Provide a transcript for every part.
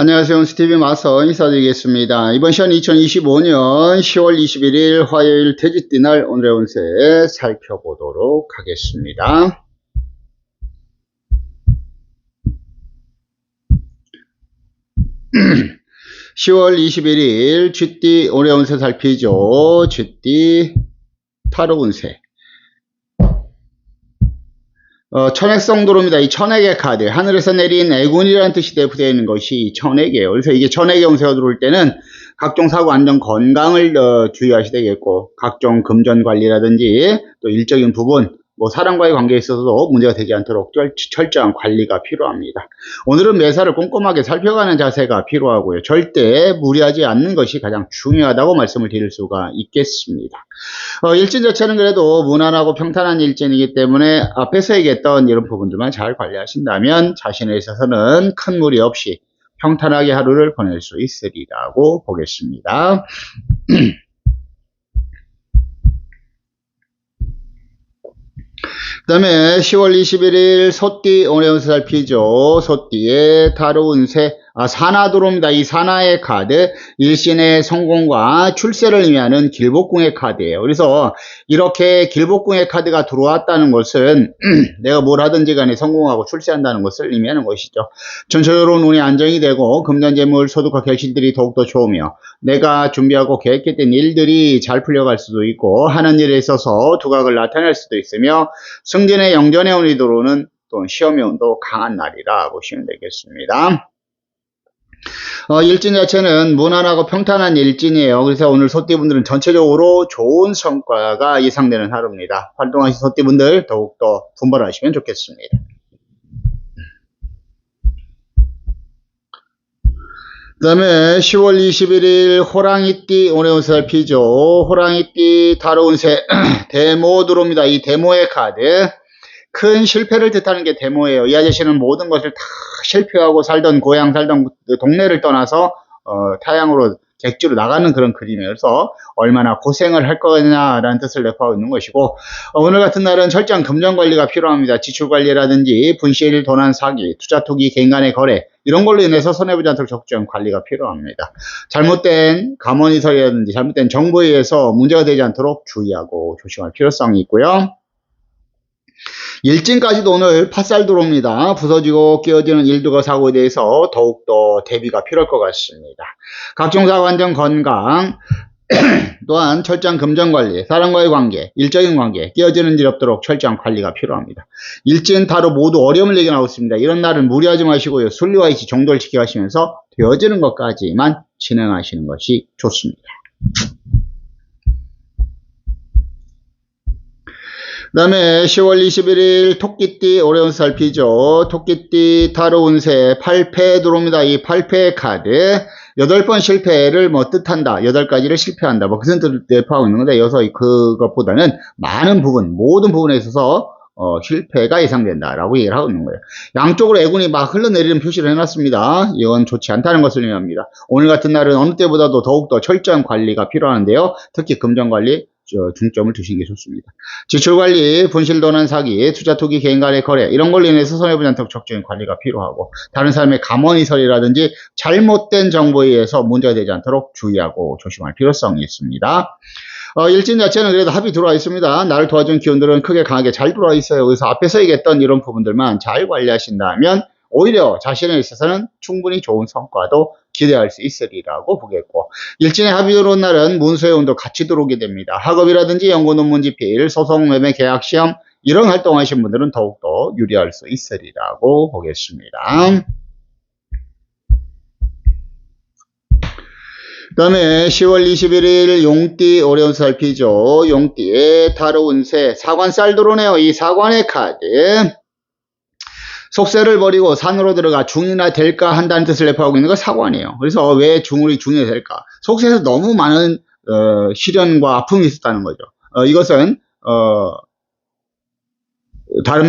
안녕하세요. 스티비 마서 인사드리겠습니다. 이번 시간 2025년 10월 21일 화요일 돼지띠 날 오늘의 운세 살펴보도록 하겠습니다. (10월 21일) 쥐띠 올해 운세 살피죠 쥐띠 타로 운세 어, 천액성 도로입니다. 이 천액의 카드, 하늘에서 내린 애군이라는 뜻이 대표되어 있는 것이 천액이에요. 그래서 이게 천액의 운세가 들어올 때는 각종 사고 안전 건강을 어, 주의하셔야 되겠고, 각종 금전 관리라든지 또 일적인 부분, 뭐 사람과의 관계에 있어서도 문제가 되지 않도록 철, 철저한 관리가 필요합니다. 오늘은 매사를 꼼꼼하게 살펴가는 자세가 필요하고요. 절대 무리하지 않는 것이 가장 중요하다고 말씀을 드릴 수가 있겠습니다. 어, 일진 자체는 그래도 무난하고 평탄한 일진이기 때문에 앞에서 얘기했던 이런 부분들만 잘 관리하신다면 자신에 있어서는 큰 무리 없이 평탄하게 하루를 보낼 수 있으리라고 보겠습니다. 그 다음에 10월 21일 소띠 오늘 운세 살피죠. 소띠의 다루 운세 아, 사나 들어옵니다. 이 사나의 카드 일신의 성공과 출세를 의미하는 길복궁의 카드예요. 그래서 이렇게 길복궁의 카드가 들어왔다는 것은 내가 뭘 하든지 간에 성공하고 출세한다는 것을 의미하는 것이죠. 전체적으로 눈이 안정이 되고 금전 재물 소득과 결실들이 더욱더 좋으며 내가 준비하고 계획했던 일들이 잘 풀려갈 수도 있고 하는 일에 있어서 두각을 나타낼 수도 있으며 승진의 영전의 운이 들어오는 또 시험의 운도 강한 날이라 보시면 되겠습니다. 어, 일진 자체는 무난하고 평탄한 일진이에요. 그래서 오늘 소띠분들은 전체적으로 좋은 성과가 예상되는 하루입니다. 활동하신 소띠분들 더욱더 분발하시면 좋겠습니다. 그 다음에 10월 21일 호랑이띠 운세 살피죠. 호랑이띠 다루 운세 데모 들어옵니다. 이 데모의 카드 큰 실패를 뜻하는 게 데모예요. 이 아저씨는 모든 것을 다 실패하고 살던 고향 살던 그 동네를 떠나서 어, 타양으로 객지로 나가는 그런 그림이에요. 그래서 얼마나 고생을 할 거냐라는 뜻을 내포하고 있는 것이고 어, 오늘 같은 날은 철저한 금전 관리가 필요합니다. 지출 관리라든지 분실, 도난, 사기, 투자, 투기, 개인 간의 거래 이런 걸로 인해서 손해보지 않도록 적절한 관리가 필요합니다. 잘못된 감언이설이라든지 잘못된 정보에 의해서 문제가 되지 않도록 주의하고 조심할 필요성이 있고요. 일진까지도 오늘 팥살 들어옵니다. 부서지고 깨어지는 일들과 사고에 대해서 더욱더 대비가 필요할 것 같습니다. 각종 사고 안전 건강, 또한 철저한 금전관리, 사람과의 관계, 일적인 관계, 깨어지는 일 없도록 철저한 관리가 필요합니다. 일진 타로 모두 어려움을 얘기하고 있습니다. 이런 날은 무리하지 마시고요. 순리와 이치 정도를 지켜가시면서 되어지는 것까지만 진행하시는 것이 좋습니다. 그 다음에 10월 21일 토끼띠 오레온 살피죠. 토끼띠 타로 운세 8패 들어옵니다. 이 8패 카드 8번 실패를 뭐 뜻한다. 8가지를 실패한다. 뭐 그런 뜻을 대표하고 있는 건데 여기서 그것보다는 많은 부분, 모든 부분에 있어서 어, 실패가 예상된다라고 얘기를 하고 있는 거예요. 양쪽으로 애군이 막 흘러내리는 표시를 해놨습니다. 이건 좋지 않다는 것을 의미합니다. 오늘 같은 날은 어느 때보다도 더욱더 철저한 관리가 필요한데요. 특히 금전 관리, 중점을 두시는 게 좋습니다. 지출관리, 분실도난 사기, 투자 투기, 개인 간의 거래 이런 걸로 인해서 손해보지 않도록 적절한 관리가 필요하고 다른 사람의 감언이설이라든지 잘못된 정보에 의해서 문제가 되지 않도록 주의하고 조심할 필요성이 있습니다. 어, 일진 자체는 그래도 합이 들어와 있습니다. 나를 도와준 기운들은 크게 강하게 잘 들어와 있어요. 그래서 앞에서 얘기했던 이런 부분들만 잘 관리하신다면 오히려 자신에 있어서는 충분히 좋은 성과도 기대할 수 있으리라고 보겠고 일진의 합의 들어온 날은 문서의 운도 같이 들어오게 됩니다. 학업이라든지 연구 논문 집필, 소송, 매매, 계약, 시험 이런 활동하신 분들은 더욱더 유리할 수 있으리라고 보겠습니다. 그 다음에 10월 21일 용띠 오레온 살피죠. 용띠의 타로 운세 사관쌀 들어오네요. 이 사관의 카드 속세를 버리고 산으로 들어가 중이나 될까 한다는 뜻을 내포하고 있는 건 사관이에요. 그래서 왜 중울이 중이 될까? 속세에서 너무 많은 어, 시련과 아픔이 있었다는 거죠. 어, 이것은 어, 다른,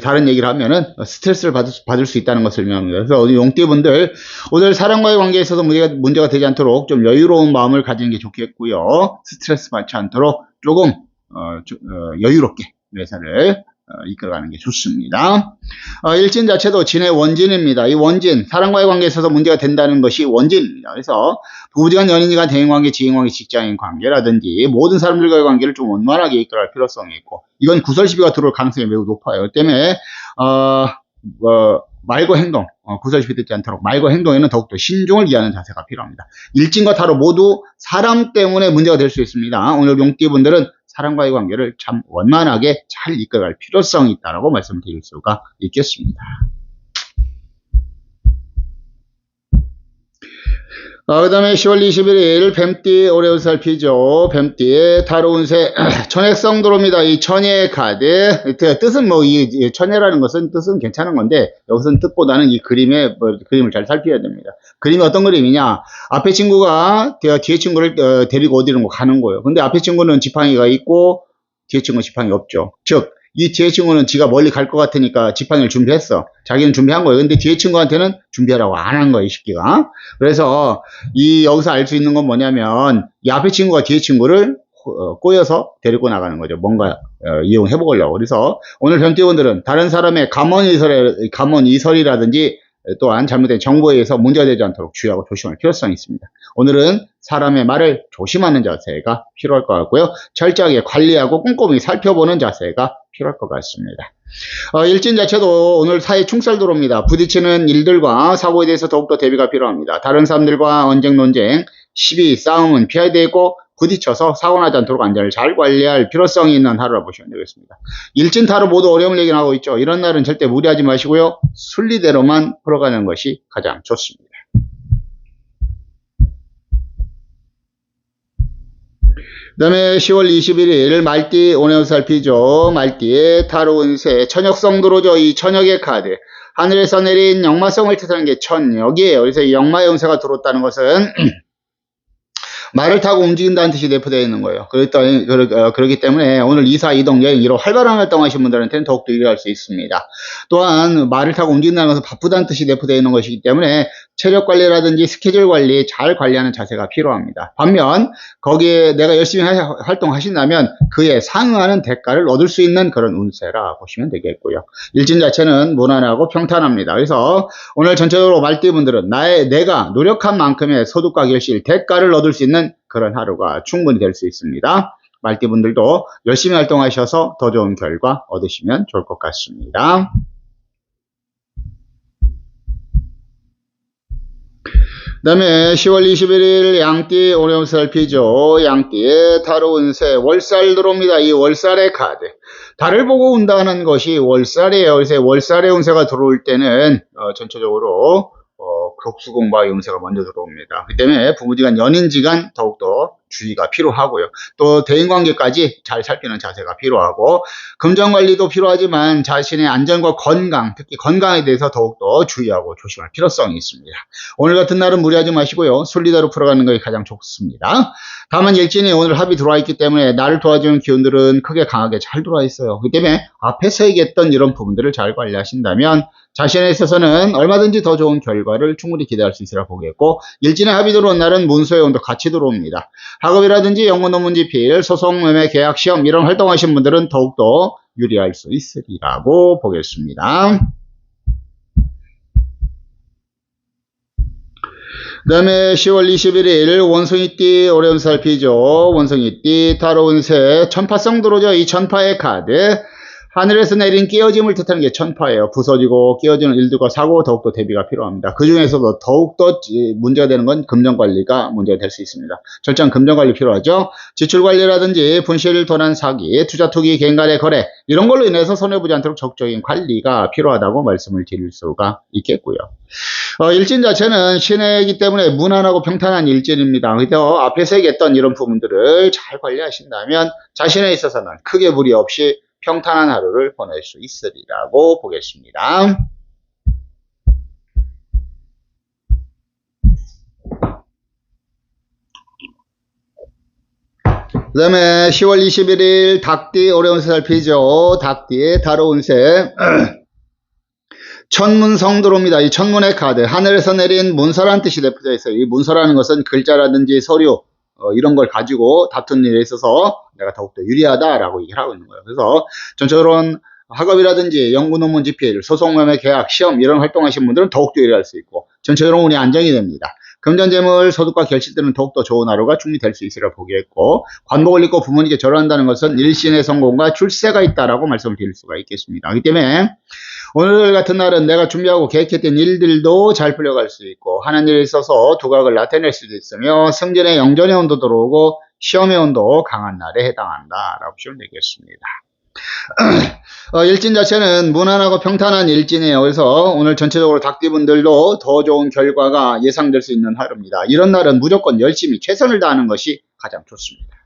다른 얘기를 하면은 스트레스를 받을, 수, 받을 수 있다는 것을 의미합니다. 그래서 용띠분들 오늘 사람과의 관계에 있어서 문제가, 문제가 되지 않도록 좀 여유로운 마음을 가지는 게 좋겠고요. 스트레스 받지 않도록 조금 어, 어, 여유롭게 매사를 어, 이끌어가는 게 좋습니다. 어, 일진 자체도 진의 원진입니다. 이 원진, 사람과의 관계에 있어서 문제가 된다는 것이 원진입니다. 그래서 부부지간 연인이간 대인관계, 지인관계, 직장인 관계라든지 모든 사람들과의 관계를 좀 원만하게 이끌어갈 필요성이 있고 이건 구설 시비가 들어올 가능성이 매우 높아요. 그 때문에 어, 어, 말과 행동, 어, 구설 시비 듣지 않도록 말과 행동에는 더욱더 신중을 기하는 자세가 필요합니다. 일진과 타로 모두 사람 때문에 문제가 될 수 있습니다. 오늘 용띠분들은 사람과의 관계를 참 원만하게 잘 이끌어갈 필요성이 있다고 말씀드릴 수가 있겠습니다. 어, 그 다음에 10월 21일 뱀띠 오레오 살피죠. 뱀띠의 다로운새 천혜성 도로입니다. 이 천혜 카드 그 뜻은 뭐 이 천혜라는 것은 뜻은 괜찮은 건데 여기서는 뜻보다는 이 그림의 뭐, 그림을 잘 살펴야 됩니다. 그림이 어떤 그림이냐? 앞에 친구가 뒤에 친구를 어, 데리고 어디로 가는 거예요. 근데 앞에 친구는 지팡이가 있고 뒤에 친구는 지팡이 없죠. 즉 이 뒤에 친구는 지가 멀리 갈 것 같으니까 지팡이를 준비했어. 자기는 준비한 거예요. 근데 뒤에 친구한테는 준비하라고 안 한 거예요, 이 새끼가. 그래서 이 여기서 알 수 있는 건 뭐냐면 이 앞에 친구가 뒤에 친구를 어, 꼬여서 데리고 나가는 거죠. 뭔가 어, 이용해 보려고. 그래서 오늘 변태원들은 다른 사람의 감언 이설 감언 이설이라든지 또한 잘못된 정보에 의해서 문제가 되지 않도록 주의하고 조심할 필요성이 있습니다. 오늘은 사람의 말을 조심하는 자세가 필요할 것 같고요. 철저하게 관리하고 꼼꼼히 살펴보는 자세가 필요할 것 같습니다. 어, 일진 자체도 오늘 사회 충살도로입니다. 부딪히는 일들과 사고에 대해서 더욱더 대비가 필요합니다. 다른 사람들과 언쟁, 논쟁, 시비, 싸움은 피해야 되고 부딪혀서 사고 나지 않도록 안전을 잘 관리할 필요성이 있는 하루라 보시면 되겠습니다. 일진 타로 모두 어려움을 얘기하고 있죠. 이런 날은 절대 무리하지 마시고요. 순리대로만 풀어가는 것이 가장 좋습니다. 그 다음에 10월 21일 말띠 오네오 살피죠. 말띠의 타로 운세 천역성 들어오죠. 이 천역의 카드. 하늘에서 내린 역마성을 뜻하는 게 천역이에요. 그래서 이 역마의 운세가 들어왔다는 것은 말을 타고 움직인다는 뜻이 내포되어 있는 거예요. 그렇다, 그러, 기 때문에 오늘 이사, 이동, 여행, 이런 활발한 활동 하신 분들한테는 더욱더 유리할 수 있습니다. 또한 말을 타고 움직인다는 것은 바쁘다는 뜻이 내포되어 있는 것이기 때문에 체력 관리라든지 스케줄 관리 잘 관리하는 자세가 필요합니다. 반면 거기에 내가 열심히 하, 활동하신다면 그에 상응하는 대가를 얻을 수 있는 그런 운세라 보시면 되겠고요. 일진 자체는 무난하고 평탄합니다. 그래서 오늘 전체적으로 말띠분들은 나의 내가 노력한 만큼의 소득과 결실, 대가를 얻을 수 있는 그런 하루가 충분히 될 수 있습니다. 말띠분들도 열심히 활동하셔서 더 좋은 결과 얻으시면 좋을 것 같습니다. 그 다음에 10월 21일 양띠 오레온 살피죠. 양띠의 타로 운세 월살 들어옵니다. 이 월살의 카드. 달을 보고 운다는 것이 월살이에요. 월살의 운세가 들어올 때는 어, 전체적으로 어, 격수공부의 운세가 먼저 들어옵니다. 그 때문에 부부지간 연인지간 더욱더 주의가 필요하고요. 또 대인관계까지 잘 살피는 자세가 필요하고 금전관리도 필요하지만 자신의 안전과 건강, 특히 건강에 대해서 더욱더 주의하고 조심할 필요성이 있습니다. 오늘 같은 날은 무리하지 마시고요. 순리대로 풀어가는 것이 가장 좋습니다. 다만 일진이 오늘 합이 들어와 있기 때문에 나를 도와주는 기운들은 크게 강하게 잘 들어와 있어요. 그 때문에 앞에서 얘기했던 이런 부분들을 잘 관리하신다면 자신에 있어서는 얼마든지 더 좋은 결과를 충분히 기대할 수 있으라 보겠고 일진의 합의 들어온 날은 문서의 온도 같이 들어옵니다. 학업이라든지 연구 논문 집필, 소송, 매매, 계약, 시험 이런 활동하신 분들은 더욱더 유리할 수 있으리라고 보겠습니다. 그 다음에 10월 21일 원숭이띠 오래운 살피죠. 원숭이띠 타로운새 천파성 들어오죠. 이 천파의 카드 하늘에서 내린 끼어짐을 뜻하는 게 천파예요. 부서지고 끼어지는 일들과 사고 더욱더 대비가 필요합니다. 그 중에서도 더욱더 문제가 되는 건 금전관리가 문제가 될 수 있습니다. 철저한 금전관리 필요하죠. 지출관리라든지 분실을 도난 사기, 투자 투기, 갱간의 거래 이런 걸로 인해서 손해보지 않도록 적극적인 관리가 필요하다고 말씀을 드릴 수가 있겠고요. 어, 일진 자체는 신해이기 때문에 무난하고 평탄한 일진입니다. 그래서 앞에서 얘기했던 이런 부분들을 잘 관리하신다면 자신에 있어서는 크게 무리 없이 평탄한 하루를 보낼 수 있으리라고 보겠습니다. 그 다음에 10월 21일 닭띠 어려운 새 살피죠. 닭띠의 다로운 새. 천문성 들어옵니다. 이 천문의 카드. 하늘에서 내린 문서라는 뜻이 대표되어 있어요. 이 문서라는 것은 글자라든지 서류, 어, 이런 걸 가지고 다툰 일에 있어서 내가 더욱더 유리하다라고 얘기를 하고 있는 거예요. 그래서 전체적으로 학업이라든지 연구 논문 집필, 소송 매매 계약, 시험 이런 활동하시는 분들은 더욱더 일할 수 있고 전체적으로 운이 안정이 됩니다. 금전재물, 소득과 결실들은 더욱더 좋은 하루가 충분히 수 있으리라 보기했고 관복을 입고 부모님께 절한다는 것은 일신의 성공과 출세가 있다라고 말씀을 드릴 수가 있겠습니다. 그렇기 때문에 오늘 같은 날은 내가 준비하고 계획했던 일들도 잘 풀려갈 수 있고 하는 일에 있어서 두각을 나타낼 수도 있으며 승진의 영전의 온도 들어오고 시험의 온도 강한 날에 해당한다 라고 보시면 되겠습니다. 어, 일진 자체는 무난하고 평탄한 일진이에요. 그래서 오늘 전체적으로 닭띠분들도 더 좋은 결과가 예상될 수 있는 하루입니다. 이런 날은 무조건 열심히 최선을 다하는 것이 가장 좋습니다.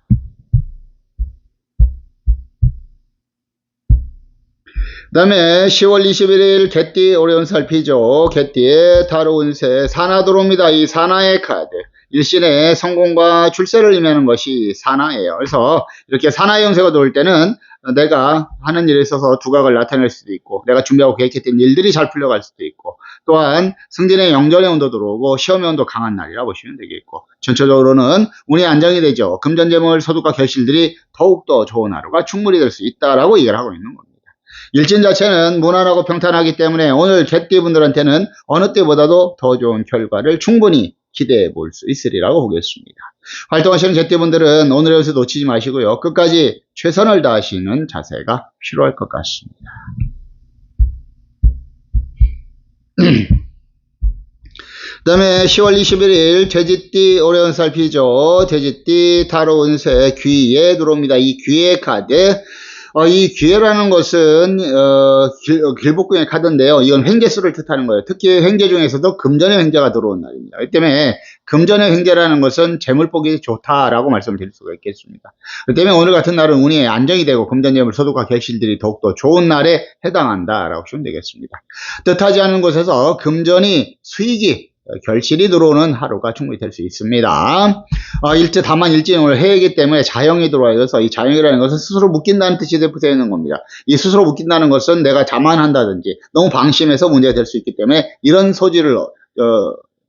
그 다음에 10월 21일 개띠 오래온 살피죠. 개띠의 타로 운세 사나 들어옵니다. 이 사나의 카드. 일신의 성공과 출세를 의미하는 것이 사나예요. 그래서 이렇게 사나의 운세가 들어올 때는 내가 하는 일에 있어서 두각을 나타낼 수도 있고 내가 준비하고 계획했던 일들이 잘 풀려갈 수도 있고 또한 승진의 영전의 온도 들어오고 시험의 온도 강한 날이라 보시면 되겠고 전체적으로는 운이 안정이 되죠. 금전재물 소득과 결실들이 더욱더 좋은 하루가 충분히 될 수 있다라고 얘기를 하고 있는. 일진 자체는 무난하고 평탄하기 때문에 오늘 개띠분들한테는 어느 때보다도 더 좋은 결과를 충분히 기대해 볼 수 있으리라고 보겠습니다. 활동하시는 개띠분들은 오늘의 것을 놓치지 마시고요. 끝까지 최선을 다하시는 자세가 필요할 것 같습니다. 그 다음에 10월 21일 돼지띠 오래온 살피죠. 돼지띠 타로 운세 귀에 들어옵니다. 이 귀의 카드 어, 이 기회라는 것은 어, 길, 복궁의 카드인데요. 이건 횡재수를 뜻하는 거예요. 특히 횡재 중에서도 금전의 횡재가 들어온 날입니다. 그 때문에 금전의 횡재라는 것은 재물복이 좋다라고 말씀을 드릴 수가 있겠습니다. 그 때문에 오늘 같은 날은 운이 안정이 되고 금전 재물 소득과 결실들이 더욱더 좋은 날에 해당한다라고 보시면 되겠습니다. 뜻하지 않은 곳에서 금전이 수익이 결실이 들어오는 하루가 충분히 될 수 있습니다. 어, 일제 다만 일진이 오늘 해이기 때문에 자영이 들어와서 이 자영이라는 것은 스스로 묶인다는 뜻이 되어 있는 겁니다. 이 스스로 묶인다는 것은 내가 자만한다든지 너무 방심해서 문제가 될 수 있기 때문에 이런 소지를 어,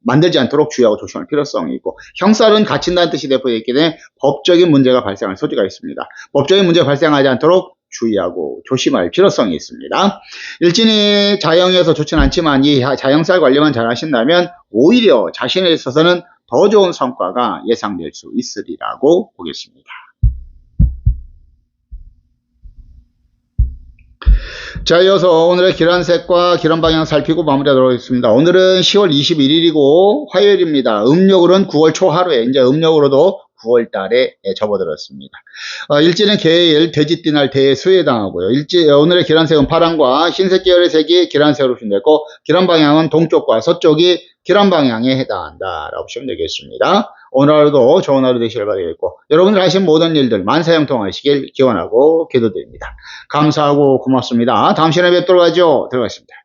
만들지 않도록 주의하고 조심할 필요성이 있고 형살은 갇힌다는 뜻이 되어 있기 때문에 법적인 문제가 발생할 소지가 있습니다. 법적인 문제가 발생하지 않도록 주의하고 조심할 필요성이 있습니다. 일진이 자영에서 좋지는 않지만 이 자영살 관리만 잘 하신다면 오히려 자신에 있어서는 더 좋은 성과가 예상될 수 있으리라고 보겠습니다. 자, 이어서 오늘의 기란색과 기란 방향 살피고 마무리하도록 하겠습니다. 오늘은 10월 21일이고 화요일입니다. 음력으로는 9월 초하루에 이제 음력으로도 9월 달에 접어들었습니다. 어, 일지는 개일 돼지띠날 대수에 당하고요. 일지 오늘의 기란색은 파랑과 흰색 계열의 색이 기란색으로 표현되고 기란 방향은 동쪽과 서쪽이 기란 방향에 해당한다라고 보시면 되겠습니다. 오늘 하루도 좋은 하루 되시길 바라겠고 여러분들 하신 모든 일들 만사형 통하시길 기원하고 기도드립니다. 감사하고 고맙습니다. 다음 시간에 뵙도록 하죠. 들어가겠습니다.